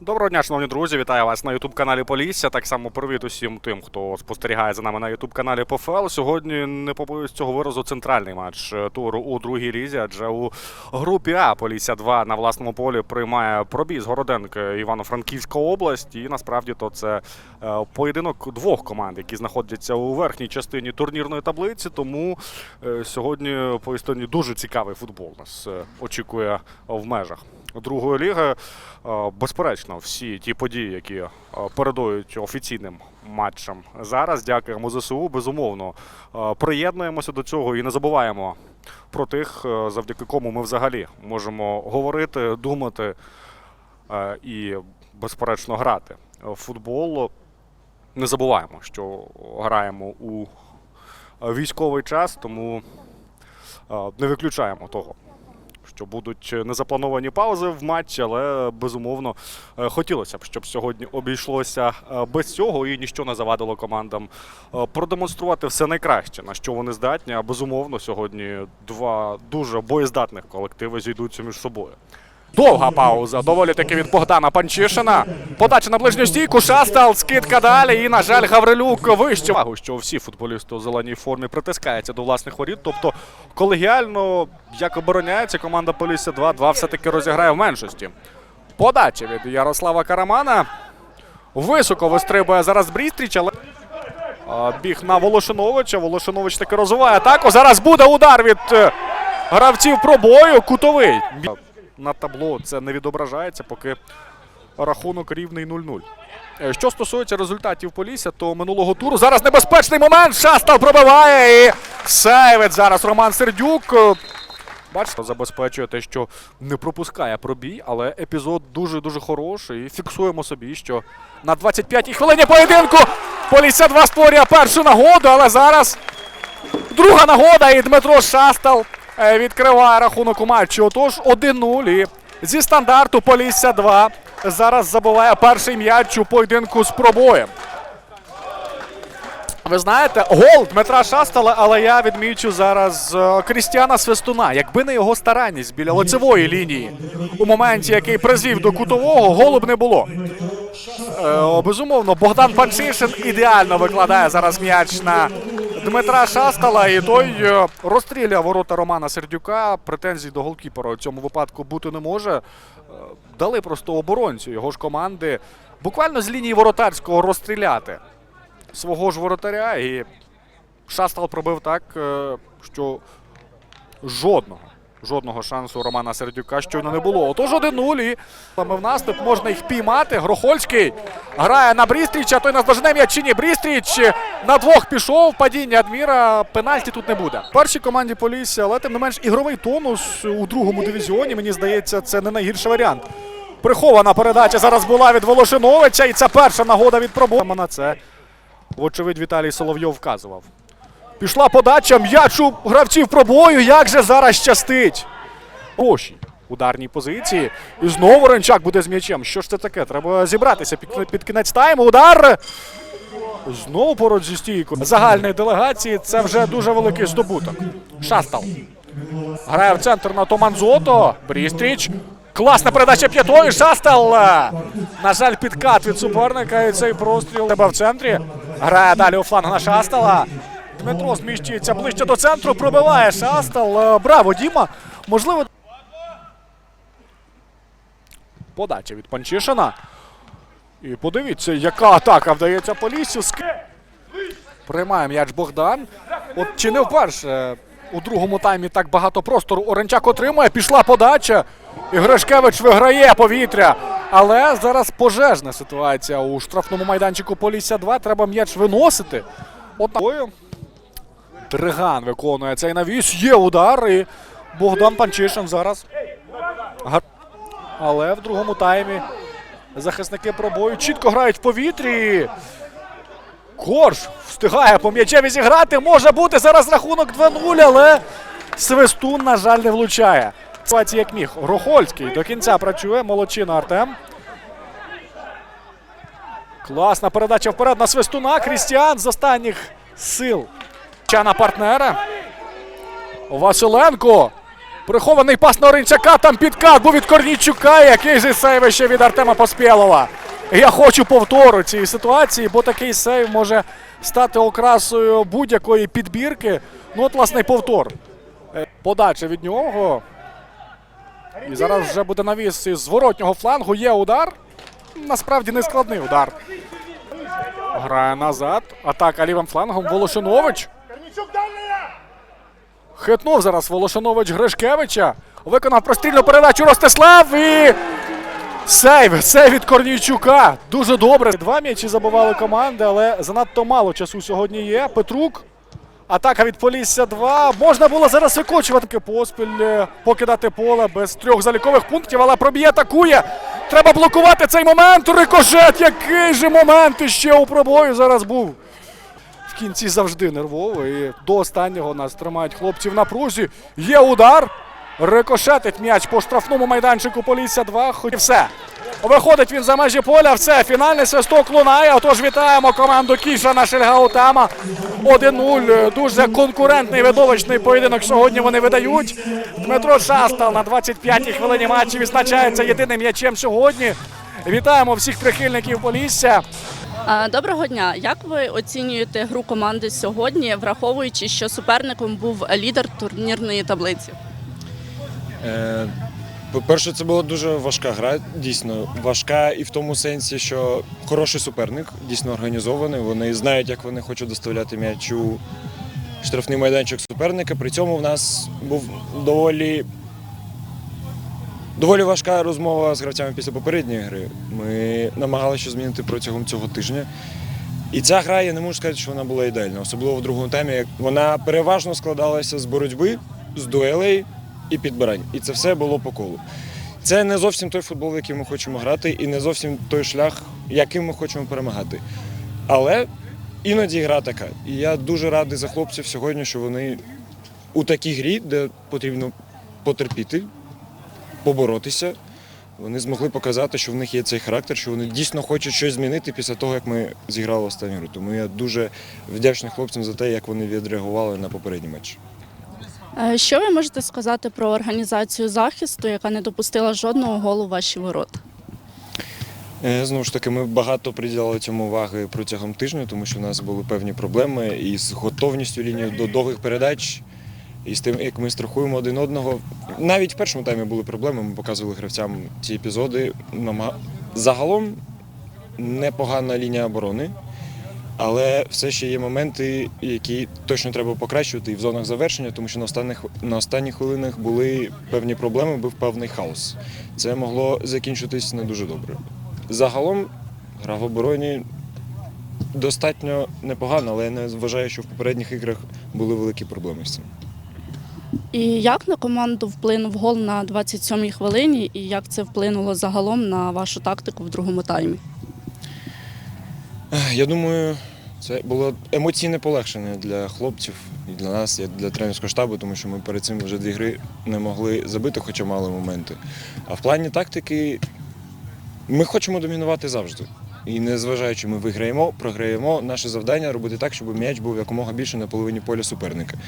Доброго дня, шановні друзі. Вітаю вас на youtube каналі Полісся. Так само привіт усім тим, хто спостерігає за нами на youtube каналі ПФЛ. Сьогодні не побоюсь цього виразу центральний матч е, туру у другій лізі, адже у групі А Полісся 2 на власному полі приймає пробіз Городенка Івано-Франківська область. І насправді то це е, поєдинок двох команд, які знаходяться у верхній частині турнірної таблиці. Тому е, сьогодні по історії дуже цікавий футбол нас очікує в межах другої ліги. Е, Безперечно, всі ті події, які е, передують офіційним матчам зараз. Дякуємо ЗСУ. Безумовно, е, приєднуємося до цього і не забуваємо про тих, завдяки кому ми взагалі можемо говорити, думати і, безперечно, грати в футбол. Не забуваємо, що граємо у військовий час, тому не виключаємо того що будуть незаплановані паузи в матчі, але безумовно е, хотілося б, щоб сьогодні обійшлося е, без цього і ніщо не завадило командам е, продемонструвати все найкраще, на що вони здатні. А безумовно, сьогодні два дуже боєздатних колективи зійдуться між собою. Довга пауза. Доволі таки від Богдана Панчишина. Подача на ближню стійку. Шастал, скидка далі. І, на жаль, Гаврилюк вище. Увагу, що всі футболісти у зеленій формі притискаються до власних воріт. Тобто колегіально, як обороняється команда Полісся 2-2 все-таки розіграє в меншості. Подача від Ярослава Карамана. Високо вистрибує зараз Брістріч, але біг на Волошиновича. Волошинович таки розвиває атаку. Зараз буде удар від е, гравців пробою. Кутовий. На табло це не відображається, поки рахунок рівний 0-0. Е, Що стосується результатів Полісся, то минулого туру зараз небезпечний момент. Шастал пробиває і сейвить зараз Роман Сердюк. Е, Бачите, забезпечує те, що не пропускає пробій, але епізод дуже-дуже хороший. І фіксуємо собі, що на 25-й хвилині поєдинку Полісся 2 створює першу нагоду, але зараз друга нагода і Дмитро Шастал відкриває рахунок у матчі. Отож 1-0 і зі стандарту Полісся 2 зараз забиває перший м'яч у поєдинку з пробоєм. Ви знаєте, гол Дмитра Шастала, але я відмічу зараз е, Крістіана Свистуна. Якби не його старанність біля лицевої лінії у моменті, який призвів до кутового, голу б не було. Е, безумовно, Богдан Панчишин ідеально викладає зараз м'яч на Дмитра Шастала, і той розстріляв розстріляє ворота Романа Сердюка. Претензій до голкіпера у цьому випадку бути не може. Е, Дали просто оборонцю його ж команди буквально з лінії воротарського розстріляти свого ж воротаря. І Шастал пробив так, е, що жодного. Жодного шансу Романа Сердюка щойно не було. Отож 1-0 і в наступ можна їх піймати. Грохольський грає на Брістріча, той наздожене м'яч ні. Брістріч на двох пішов. Падіння Адміра. Пенальті тут не буде. Першій команді Полісся, але тим не менш ігровий тонус у другому дивізіоні. Мені здається, це не найгірший варіант. Прихована передача зараз була від Волошиновича, і це перша нагода від пробоя. На це, вочевидь, Віталій Соловйов вказував. Пішла подача м'ячу гравців пробою. Як же зараз щастить? Гроші. Ударній позиції. І знову Ренчак буде з м'ячем. Що ж це таке? Треба зібратися під, під кінець тайму. Удар. Знову поруч зі стійкою. Загальної делегації це вже дуже великий здобуток. Шастал. Грає в центр на Томанзото. Брістріч. Класна передача п'ятої. Шастал. На жаль, підкат від суперника. І цей простріл тебе в центрі. Грає далі у фланг на Шастала. Дмитро зміщується ближче до центру. Пробиває Шастал. Е, Браво, Діма. Можливо. Подача від Панчишина. І подивіться, яка атака вдається Поліссю. Ск- Приймає м'яч Богдан. От чи не вперше у другому таймі так багато простору Оренчак отримує, пішла подача. І Гришкевич виграє повітря. Але зараз пожежна ситуація у штрафному майданчику Полісся 2. Треба м'яч виносити. От. Триган виконує цей навіс. Є удар. І Богдан Панчишин зараз. Але в другому таймі захисники пробою чітко грають в повітрі. Корж встигає по м'ячеві зіграти. Може бути зараз рахунок 2-0, але Свистун, на жаль, не влучає. Ситуації як міг. Грохольський до кінця працює. Молодчина Артем. Класна передача вперед на Свистуна. Крістіан з останніх сил. Чана партнера. Василенко. Прихований пас на Оринчака, там підкат був від Корнійчука, який же сейв ще від Артема Поспєлова. Я хочу повтору цієї ситуації, бо такий сейв може стати окрасою будь-якої підбірки. Ну, от, власне, повтор. Е, Подача від нього. І зараз вже буде навіс із зворотнього флангу. Є удар. Насправді не складний удар. Грає назад. Атака лівим флангом. Волошинович. Хитнув зараз Волошинович Гришкевича. Виконав прострільну передачу Ростислав і. Сейв, сейв від Корнійчука. Дуже добре. Два м'ячі забивали команди, але занадто мало часу сьогодні є. Петрук. Атака від Полісся 2. Можна було зараз викочувати поспіль, е, покидати поле без трьох залікових пунктів, але проб'є атакує. Треба блокувати цей момент. Рикошет. Який же момент іще у пробою зараз був. Кінці завжди нервово. І до останнього нас тримають хлопці в напрузі. Є удар. Рикошетить м'яч по штрафному майданчику Полісся 2. Хоч і все. Виходить він за межі поля. Все, фінальний свисток лунає. Отож вітаємо команду Кішана Шельгаутама. 1-0. Дуже конкурентний видовищний поєдинок сьогодні вони видають. Дмитро Шастал на 25-й хвилині матчі відзначається єдиним м'ячем сьогодні. Вітаємо всіх прихильників Полісся. Доброго дня. Як ви оцінюєте гру команди сьогодні, враховуючи, що суперником був лідер турнірної таблиці? Е, По-перше, це була дуже важка гра, дійсно важка і в тому сенсі, що хороший суперник, дійсно організований. Вони знають, як вони хочуть доставляти м'яч у штрафний майданчик суперника. При цьому в нас був доволі, доволі важка розмова з гравцями після попередньої гри. Ми намагалися щось змінити протягом цього тижня. І ця гра, я не можу сказати, що вона була ідеальна, особливо в другому таймі. Вона переважно складалася з боротьби, з дуелей і підбирань. І це все було по колу. Це не зовсім той футбол, який ми хочемо грати, і не зовсім той шлях, яким ми хочемо перемагати. Але іноді гра така. І я дуже радий за хлопців сьогодні, що вони у такій грі, де потрібно потерпіти, поборотися. Вони змогли показати, що в них є цей характер, що вони дійсно хочуть щось змінити після того, як ми зіграли останню гру. Тому я дуже вдячний хлопцям за те, як вони відреагували на попередній матч. Е, Що ви можете сказати про організацію захисту, яка не допустила жодного голу в ваші ворота? Е, Знову ж таки, ми багато приділяли цьому уваги протягом тижня, тому що в нас були певні проблеми із готовністю лінії до довгих передач, і з тим, як ми страхуємо один одного. Навіть в першому таймі були проблеми, ми показували гравцям ці епізоди. Загалом непогана лінія оборони, але все ще є моменти, які точно треба покращувати і в зонах завершення, тому що на останніх, на останніх хвилинах були певні проблеми, був певний хаос. Це могло закінчитись не дуже добре. Загалом гра в обороні достатньо непогана, але я не вважаю, що в попередніх іграх були великі проблеми з цим. І як на команду вплинув гол на 27-й хвилині, і як це вплинуло загалом на вашу тактику в другому таймі? Я думаю, це було емоційне полегшення для хлопців і для нас, як для тренерського штабу, тому що ми перед цим вже дві гри не могли забити, хоча мали моменти. А в плані тактики ми хочемо домінувати завжди. І незважаючи, ми виграємо, програємо, наше завдання робити так, щоб м'яч був якомога більше на половині поля суперника.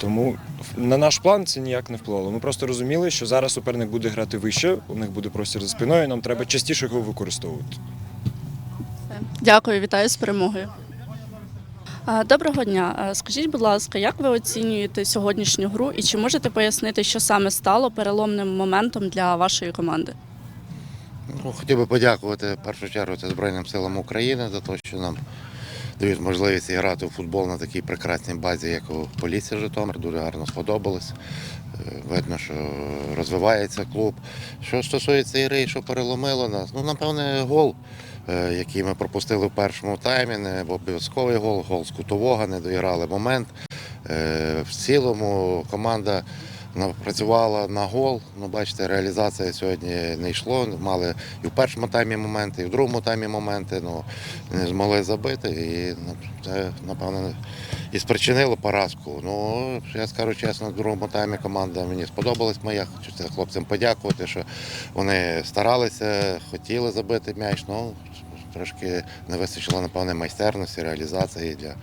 Тому на наш план це ніяк не впливало. Ми просто розуміли, що зараз суперник буде грати вище, у них буде простір за спиною, і нам треба частіше його використовувати. Дякую, вітаю з перемогою. Доброго дня. Скажіть, будь ласка, як ви оцінюєте сьогоднішню гру і чи можете пояснити, що саме стало переломним моментом для вашої команди? Ну, хотів би подякувати в першу чергу це Збройним силам України за те, що нам дають можливість грати у футбол на такій прекрасній базі, як у Полісся Житомир. Дуже гарно сподобалось. Е, Видно, що розвивається клуб. Що стосується гри, що переломило нас, ну напевне, гол, е, який ми пропустили в першому таймі, не обов'язковий гол, гол з кутового, не доіграли момент. Е, В цілому команда працювала на гол. Ну, бачите, реалізація сьогодні не йшло. Мали і в першому таймі моменти, і в другому таймі моменти. Ну, не змогли забити. І ну, це, напевно, і спричинило поразку. Ну, я скажу чесно, в другому таймі команда мені сподобалась моя. Хочу хлопцям подякувати, що вони старалися, хотіли забити м'яч. Ну, трошки не вистачило, напевне, майстерності, реалізації для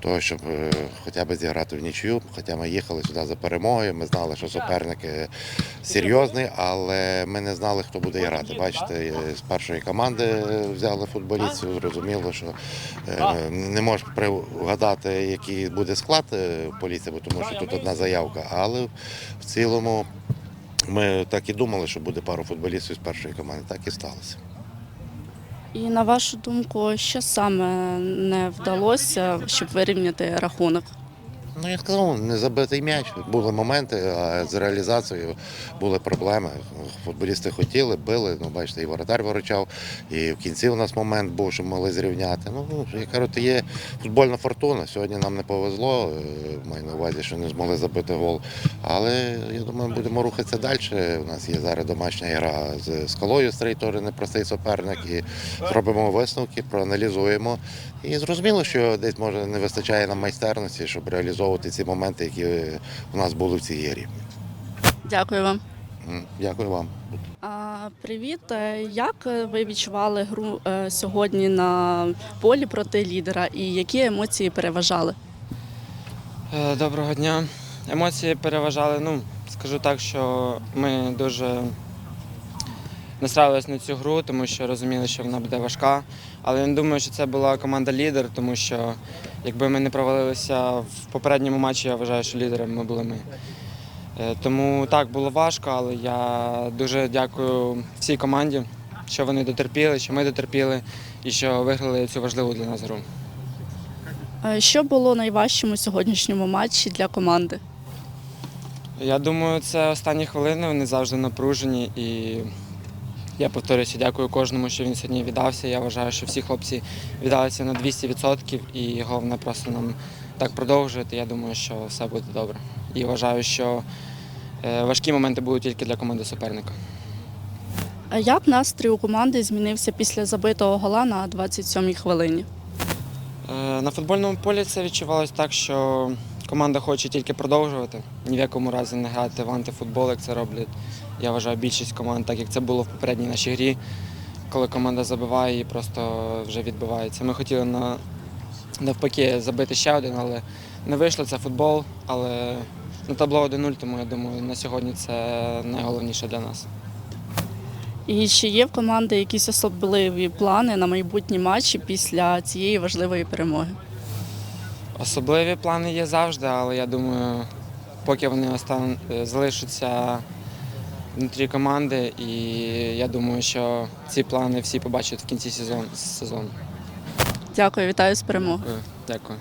того, щоб е, хоча б зіграти в нічию. Хоча ми їхали сюди за перемогою, ми знали, що суперник е, серйозний, але ми не знали, хто буде грати. Бачите, з першої команди взяли футболістів, зрозуміло, що е, не можеш пригадати, який буде склад е, поліції, бо тому що тут одна заявка. Але в цілому ми так і думали, що буде пару футболістів з першої команди. Так і сталося. І на вашу думку, що саме не вдалося, щоб вирівняти рахунок? Ну, я сказав, не забитий м'яч. Були моменти, а з реалізацією були проблеми. Футболісти хотіли, били. Ну, бачите, і воротар виручав, і в кінці у нас момент був, що могли зрівняти. Ну, я кажу, то є футбольна фортуна. Сьогодні нам не повезло. е, Маю на увазі, що не змогли забити гол. Але я думаю, будемо рухатися далі. У нас є зараз домашня гра з скалою стрій, теж непростий суперник. І зробимо висновки, проаналізуємо. І зрозуміло, що десь може не вистачає нам майстерності, щоб реалізовувати ці моменти, які у нас були в цій грі. Дякую вам. Дякую вам. А, привіт. Е, Як е, ви відчували гру е, сьогодні на полі проти лідера і які емоції переважали? Е, Доброго дня. Емоції переважали. Ну, скажу так, що ми дуже настраювалися на цю гру, тому що розуміли, що вона буде важка. Але я не думаю, що це була команда лідер, тому що якби ми не провалилися в попередньому матчі, я вважаю, що лідером ми були ми. Е, Тому так було важко, але я дуже дякую всій команді, що вони дотерпіли, що ми дотерпіли і що виграли цю важливу для нас гру. Що було найважчим у сьогоднішньому матчі для команди? Я думаю, це останні хвилини, вони завжди напружені. І я повторюся, дякую кожному, що він сьогодні віддався. Я вважаю, що всі хлопці віддалися на 200% і головне просто нам так продовжувати. Я думаю, що все буде добре. І вважаю, що е, важкі моменти будуть тільки для команди суперника. А Як настрій у команди змінився після забитого гола на 27-й хвилині? Е, На футбольному полі це відчувалось так, що команда хоче тільки продовжувати, ні в якому разі не грати в антифутбол, як це роблять. Я вважаю більшість команд, так як це було в попередній нашій грі, коли команда забиває і просто вже відбивається. Ми хотіли на, навпаки забити ще один, але не вийшло. Це футбол, але на табло 1-0, тому я думаю, на сьогодні це найголовніше для нас. І чи є в команди якісь особливі плани на майбутні матчі після цієї важливої перемоги? Особливі плани є завжди, але я думаю, поки вони остан... е, залишаться внутрі команди, і я думаю, що ці плани всі побачать в кінці сезону. Дякую, вітаю з перемогою. Дякую. Дякую.